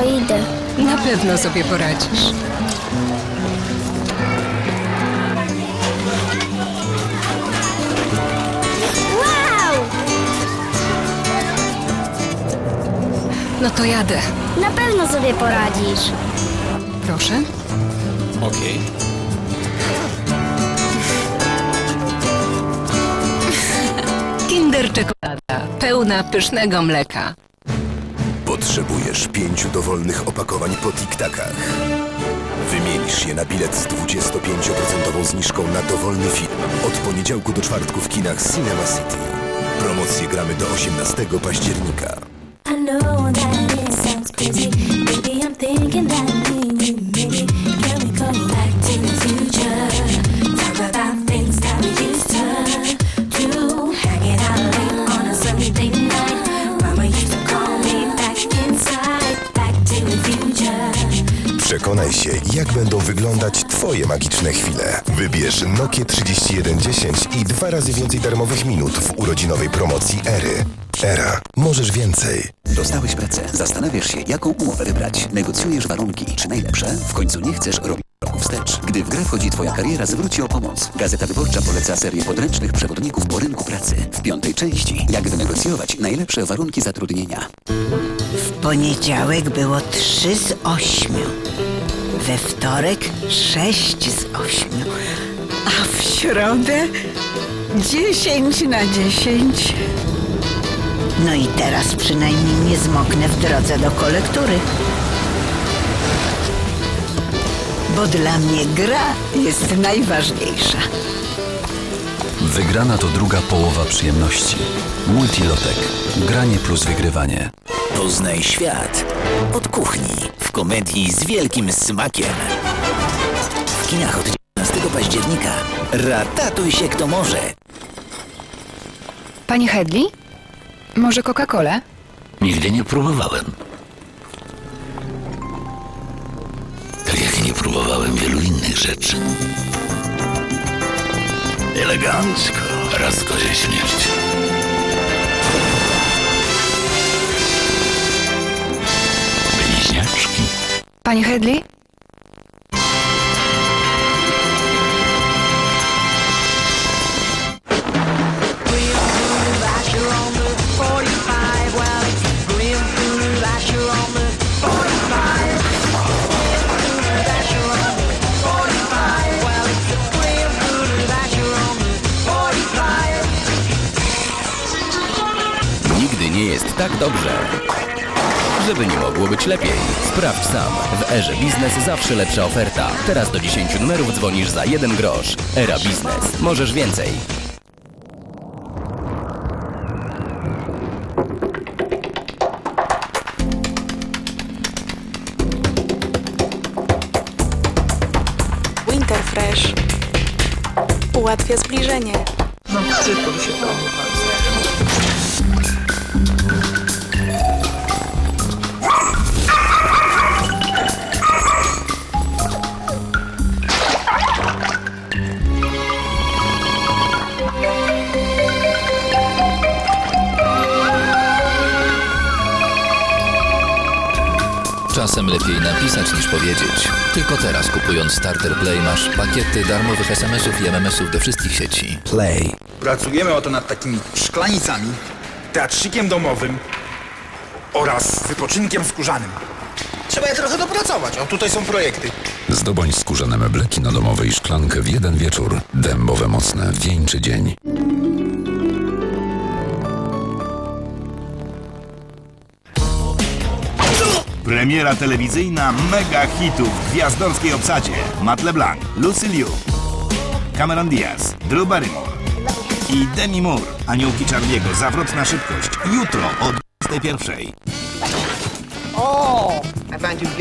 to idę. Na pewno sobie poradzisz. Wow! No to jadę. Na pewno sobie poradzisz. Proszę. Okej. Kinder czekolada. Pełna pysznego mleka. Potrzebujesz pięciu dowolnych opakowań po tiktakach. Wymienisz je na bilet z 25% zniżką na dowolny film. Od poniedziałku do czwartku w kinach Cinema City. Promocje gramy do 18 października. Przekonaj się, jak będą wyglądać Twoje magiczne chwile. Wybierz Nokia 3110 i dwa razy więcej darmowych minut w urodzinowej promocji Ery. Era. Możesz więcej. Dostałeś pracę. Zastanawiasz się, jaką umowę wybrać. Negocjujesz warunki. Czy najlepsze? W końcu nie chcesz robić kroku wstecz. Gdy w grę wchodzi twoja kariera, zwróci o pomoc. Gazeta Wyborcza poleca serię podręcznych przewodników po rynku pracy. W piątej części. Jak wynegocjować najlepsze warunki zatrudnienia. W poniedziałek było 3 z 8. We wtorek 6 z 8. A w środę 10 na 10. No i teraz przynajmniej nie zmoknę w drodze do kolektury. Bo dla mnie gra jest najważniejsza. Wygrana to druga połowa przyjemności. Multilotek. Granie plus wygrywanie. Poznaj świat od kuchni w komedii z wielkim smakiem. W kinach od 19 października. Ratatuj się kto może. Panie Hedley? Może Coca-Colę? Nigdy nie próbowałem. Tak jak nie próbowałem wielu innych rzeczy. Elegancko. Raz kozie śmierć. Panie Hedley? Nigdy nie jest tak dobrze. Żeby nie mogło być lepiej, sprawdź sam. W Erze Biznes zawsze lepsza oferta. Teraz do 10 numerów dzwonisz za 1 grosz. Era Biznes. Możesz więcej. Winterfresh ułatwia zbliżenie. Czasem lepiej napisać niż powiedzieć. Tylko teraz kupując Starter Play masz pakiety darmowych SMS-ów i MMS-ów do wszystkich sieci. Play. Pracujemy oto nad takimi szklanicami, teatrzykiem domowym oraz wypoczynkiem skórzanym. Trzeba je trochę dopracować. O, tutaj są projekty. Zdobądź skórzane meble kinodomowe i szklankę w jeden wieczór. Dębowe mocne, wieńczy dzień. Premiera telewizyjna mega hitów w gwiazdorskiej obsadzie. Matt LeBlanc, Lucy Liu, Cameron Diaz, Drew Barrymore i Demi Moore. Aniołki Czarniego, zawrotna szybkość. Jutro o 21.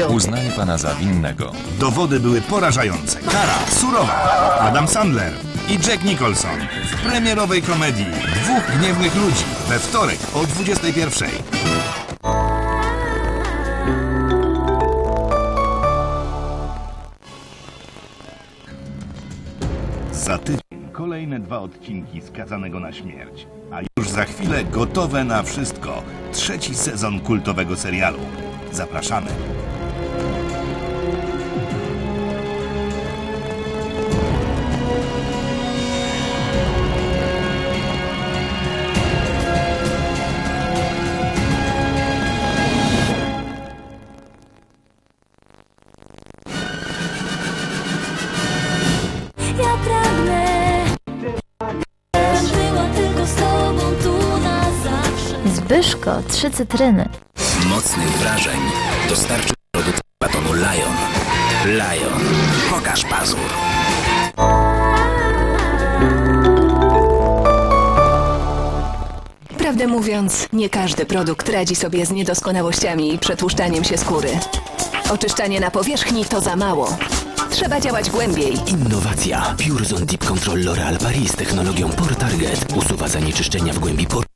Uznanie pana za winnego. Dowody były porażające. Kara surowa. Adam Sandler i Jack Nicholson w premierowej komedii Dwóch gniewnych ludzi we wtorek o 21. Za tydzień kolejne dwa odcinki skazanego na śmierć, a już za chwilę gotowe na wszystko trzeci sezon kultowego serialu. Zapraszamy. Zbyszko, trzy cytryny. Mocnych wrażeń dostarczy produkt batonu Lion. Lion. Pokaż pazur. Prawdę mówiąc, nie każdy produkt radzi sobie z niedoskonałościami i przetłuszczaniem się skóry. Oczyszczanie na powierzchni to za mało. Trzeba działać głębiej. Innowacja. Pure Zone Deep Control L'Oreal Paris z technologią Pore Target usuwa zanieczyszczenia w głębi por